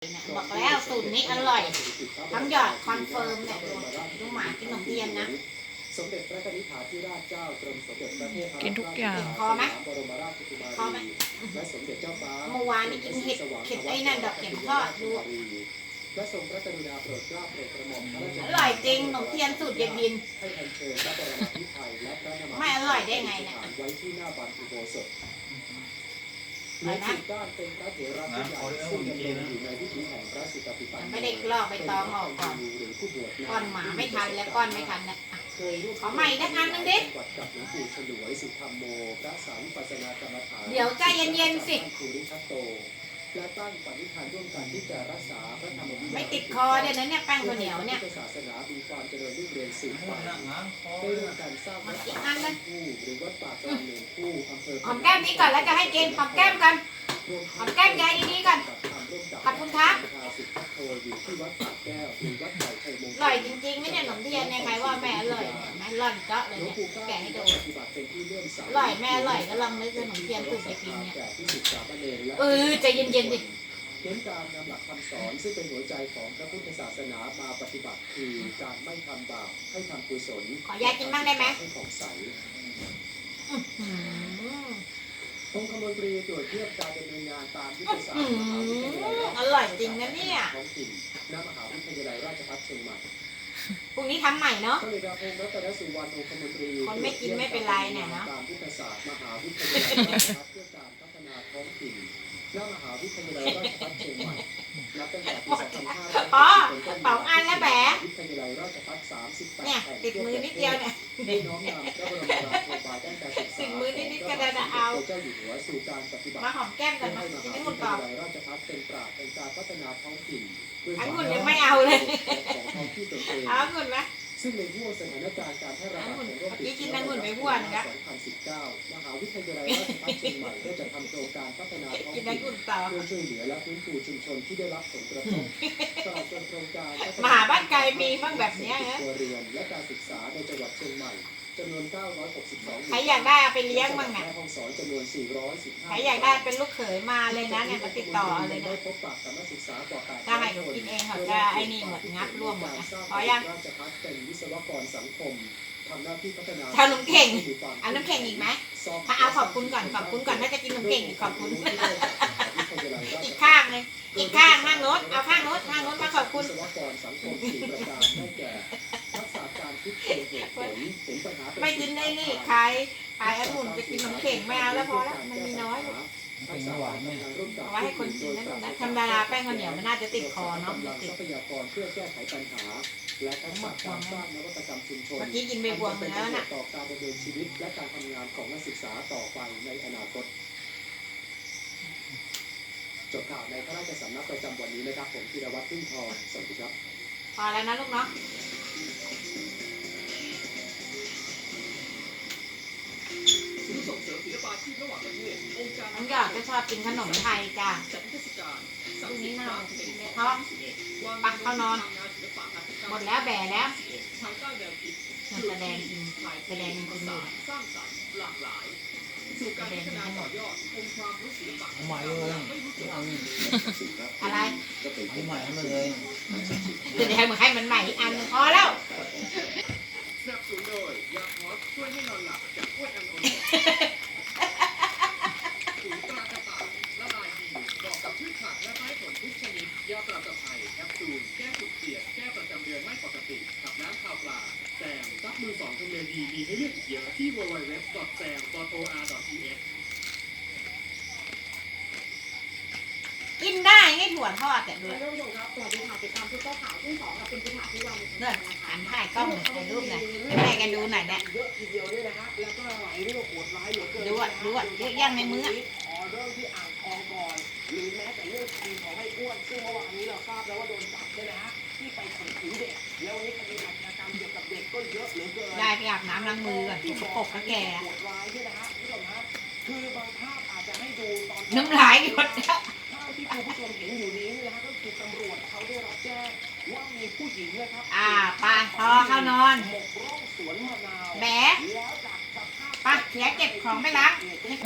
เนี่ยบอกแล้วสูตรนี้อร่อย ทั้งหยอดคอนเฟิร์มเนี่ยดูหมากินขนมเทียนนะสมเด็จพระนิธิถาธิราชเจ้ากรมสมเด็จพระเทพกินทุกอย่างพอไหมบรมราชกุมาพอไหมรีและสมเด็จเจ้าฟ้าเมื่อวานนี้กินเห็ดเห็ดไอ้นั่นดอกเข็มทอดดูและทรงพระกรุณาโปรดเกล้าโปรดกระหม่อมพระราชอร่อยจริงขนมเทียนสูตรเย็นบินให้อัญเชิญพระบรมพิไทยและพระนามไม่อร่อยได้ไงเนี่ยไว้ที่หน้าบันอุโบสถอร่อย นะหลวงปู่ก้านเป็นพระเถระผู้ใหญ่ซึ่งดำรงอยู่ในวิถีแห่งพระสุตติปันโนไม่ได้ลอกใบตองออกก่อนหรือผู้บวชก้อนหมาไม่ทันแล้วก้อนไม่ทันนะอะเคยร่วมขอใหม่สักอันหนึ่งดิจังหวัดกับหลวงปู่ฉลวยสุธรรมโมพระสาวิปัสสนากรรมฐานเดี๋ยวใจเย็นๆสิภูริทัตโต และตั้งปณิธานร่วมกันที่จะรักษาพระธรรมวินัยไม่ติดคอเดี๋ยวนั้นเนี่ยแป้งข้าวเหนียวเนี่ยให้พระพุทธศาสนามีความเจริญรุ่งเรืองสืบไปได้ร่วมกันสร้างวัดอีกป่าอันนะคู่หรือวัดป่ากลางเมืองคู่อำเภอหอมแก้มนี้ก่อนแล้วจะให้กินหอมแก้มกันหอมแก้มยายดีๆก่อนขอบคุณครับสุพัทโทอยู่ที่วัดปากแก้วหรือวัดไผ่ไทยมงคอลร่อยจริงๆไม่เนี่ยขนมเทียนเนี่ยใคร ว่าแม่อร่อยเนี่ยแม่ร่อนเจาะเลยหลวงเนี่ยปู่ก้าแกะให้ดูปฏิบัติเป็นที่เลื่อมใสอร่อยแม่อร่อยก็ลองนึกถึงขนมเทียนสูตรเย็นบินเนี่ยแก่ที่สุดสามเณรและเออใจเย็นๆดิเน้นการนำหลักคำสอนซึ่งเป็นหัวใจของพระพุทธศาสนามาปฏิบัติคือการไม่ทำบาปให้ทำกุศลขออนุญาตกินบ้างได้ไหมให้ผ่องใสอืมองคมนตรีตรวจเทียบการดำเนินงานตามยุทธศาสตอื้อร์มหาวิทยาลัยอร่อยจริงนะเนี่ยท้องถิ่นณมหาวิทยาลัยราชภัฏเชียงใหม่ พรุ่งนี้ทำใหม่เนาะ พระเอกพงศ์รัตนสุวรรณองคมนตรีคนไม่กินไม่เป็นไรเนี่ยเนอะ ตามยุทธศาสตร์มหาวิทยาลัยราชภัฏเพื่อการพัฒนาท้องถิ่นณมหาวิทยาลัยราชภัฏเชียงใหม่ นับตั้งแต่ปี2560อ๋อเป็นต้นสองอันแล้วแหมวิทยาลัยราชภัฏ38เนี่ยแห่งติดมือนิดเดียวเนี่ยได้น้อมนำพระบรมราโชบายด้านการศึกษาติดมือนิดๆก็ได้นะเอาพระเจ้าอยู่หัวสู่การปฏิบัติมาหอมแก้มก่อนมาให้มกินหาให้หมวิดทต่อยาลัยราชภัฏเป็นปราชญ์แห่งการพัฒนาท้องถิ่นด้วยอังุ่นยังไม่เอาเลยของท้องที่ตนเองเอาองุ่นไหม ซึ่งในห่วงสถานการณ์การแพร่ระบาดของโรคติดเมื่อกี้กิเชื้นองุ่นไปบ้วนครับ2019 มหาวิทยาลัยราชภัฏเชียงใหม่ได้จัดทำโครงการพัฒนาท้องกินถิ่องนุ่นต่อเพื่อช่วยเหลือและฟื้นฟูชุมชนที่ได้รับผลกระทบตลอดจนโครงการพัฒมหาบ้านไกลมีบ้างแบบเนี้ยนะครัวเรือนและการศึกษาในจังหวัดเชียงใหม่จำนวน962ใครอยากได้เอาไปเลี้ยงบ้างเนี่ยแม่ห้องสอนจำนวน415ใครอยากได้เป็นลูกเขยมาเลยนะเนี่ยมาติดต่อเลยได้นะพบปะกับนักศึกษากว่า800ถ้าให้เขากินเองเขาจะไอ้นี่หมดงับร่วมหมดนะพอยังราชพัฒเป็นวิศวกรสังคมทำหน้าที่พัฒนาชาน้ำเข่งเอาน้ำเข่งอีกไหมถ้าเอาขอบคุณก่อนขอบคุณก่อนถ้าจะกินน้ำเข่งอีกขอบคุณอีกข้างเลยอีกข้างข้างโน้ตเอาข้างโน้ตข้างโน้ตมาขอบคุณ นได้นี่ใครขายองุ่นจะกินน้ำเข่งไม่เอาแล้วพอแล้วมันมีน้อยลูกทักษะการทำงานร่วมกับเอาไว้ให้คนกินนะลูกนะธรรมดาแป้งข้าวเหนียวมันน่าจะติดคอเนาะกำลังติดทรัพยากรเพื่อแก้ไขปัญหา และทักษะการสร้างนวัตกรรมชุมชนเมื่อกี้กินไปบวงหนึงแล้วน่ะต่อการดำเนินชีวิต และการทำงานของนักศึกษาต่อไปในอนาคตจบข่าวในพระราชสำนักประจำวันนี้นะครับ ผมธีรวัตรพึ่งทองสวัสดีครับ พอแล้วนะลูกเนาะ ส่งเสริมศิลปาชีพระหว่างประเทศองค์การน้องหยอดก็ชอบกินขนมไทยจ้ะ จัดเทศกาลพรุ่งนี้น่าจะกินไม่เพท้องปักเข้านอนหมดแล้วแบ่แล้วภายใต้แนวคิดมันแสดงจริงแสดงจริงอยู่สร้างสรรค์หลากหลาย สู่การพัฒนาต่อยอดองค์ความรู้ศิลปะเอาใหม่เลยไม่รู้จัก เอาอะไรเอาใหม่ให้มันเลยเดี๋ยวให้มันให้มันใหม่อีกอันหนึ่งพอแล้ว สนับสนุนโดยยาพอส ช่วยให้นอนหลับจากกล้วยอันโอนถุงตรากระต่าละลายดีเหมาะกับพืชผักและไม้ผลทุกชนิดยาปราบตะไคร้แคปซูลแก้จุดเสียดแก้ประจำเดือนไม่ปกติขับน้ำข่าวปลาแซมซักมือสองทำเลดีมีให้เลือกอีกเยอะที่ www.sam.or.th งกับเป็นผู้ถ่ายที่เนี่ยหันถ่ายกล้องถ่ายรูปหน่อยให้แม่กันดูหน่อยเนี่ยเยอะทีเดียวด้วยนะฮะแล้วก็หลายเรื่องโหดร้ายเหลือเกินดูอะดูอะเยอะแยะในมืออะอ๋อเรื่องที่อ่างทองก่อนหนึ่งเมื่อวานราทราบแล้วว่าโดนจับใหมฮะไปข่มขืนเด็กแล้ววันนี้คดีอาชญากรรมเกี่ยวกับเด็กก็เยอะเหลือเกินได้ไปอาบน้ำล้างมือก่อนสกปรกก็แกโหดร้ายด้วยนะฮะคุณผู้ชมฮะคือบางภาพอาจจะให้ดูตอนน้ำลายหยดแล้ว อยู่นี้นะฮะก็คือตำรวจเขาได้รับแจ้งว่ามีผู้หญิงนะครับอ่าไปพอเข้านอน หมกร่องสวนมะนาวแบะแล้วจากสภาพ ไปเดี๋ยวเก็บของไปล้างเหตุ